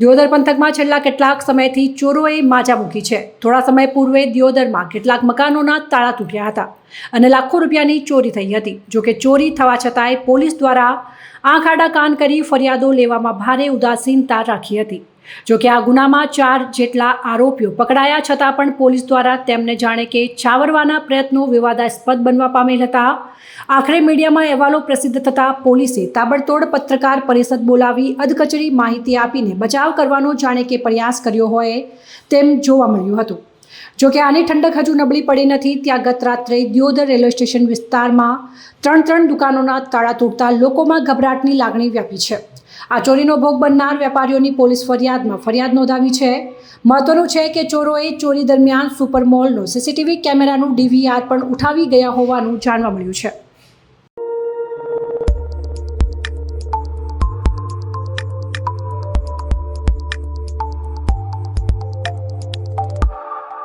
દિયોદર પંથકમાં છેલ્લા કેટલાક સમયથી ચોરોએ માજા મૂકી છે. થોડા સમય પૂર્વે દિયોદરમાં કેટલાક મકાનોના તાળા તૂટ્યા હતા અને લાખો રૂપિયાની ચોરી થઈ હતી. જોકે ચોરી થવા છતાંય પોલીસ દ્વારા આંખ આડા કાન કરી ફરિયાદો લેવામાં ભારે ઉદાસીનતા રાખી હતી. જોકે આ ગુનામાં ચાર જેટલા આરોપીઓ પકડાયા છતાં પણ પોલીસ દ્વારા તેમને જાણે કે છાવરવાના પ્રયત્નો વિવાદાસ્પદ બનવા પામેલ હતા. આખરે મીડિયામાં અહેવાલો પ્રસિદ્ધ થતાં પોલીસે તાબડતોડ પત્રકાર પરિષદ બોલાવી અધકચરી માહિતી આપીને બચાવ કરવાનો જાણે કે પ્રયાસ કર્યો હોય તેમ જોવા મળ્યું હતું. જોકે આની ઠંડક હજુ નબળી પડી નથી, ત્યાં ગત રાત્રે દિયોદર રેલવે સ્ટેશન વિસ્તારમાં ત્રણ ત્રણ દુકાનોના તાળા તૂટતા લોકોમાં ગભરાટની લાગણી વ્યાપી છે. આ ચોરીનો ભોગ બનનાર વેપારીઓની પોલીસ ફરિયાદમાં ફરિયાદ નોંધાવી છે. મહત્વનું છે કે ચોરોએ ચોરી દરમિયાન સુપર મોલનો સીસીટીવી કેમેરાનું ડીવીઆર પણ ઉઠાવી ગયા હોવાનું જાણવા મળ્યું છે.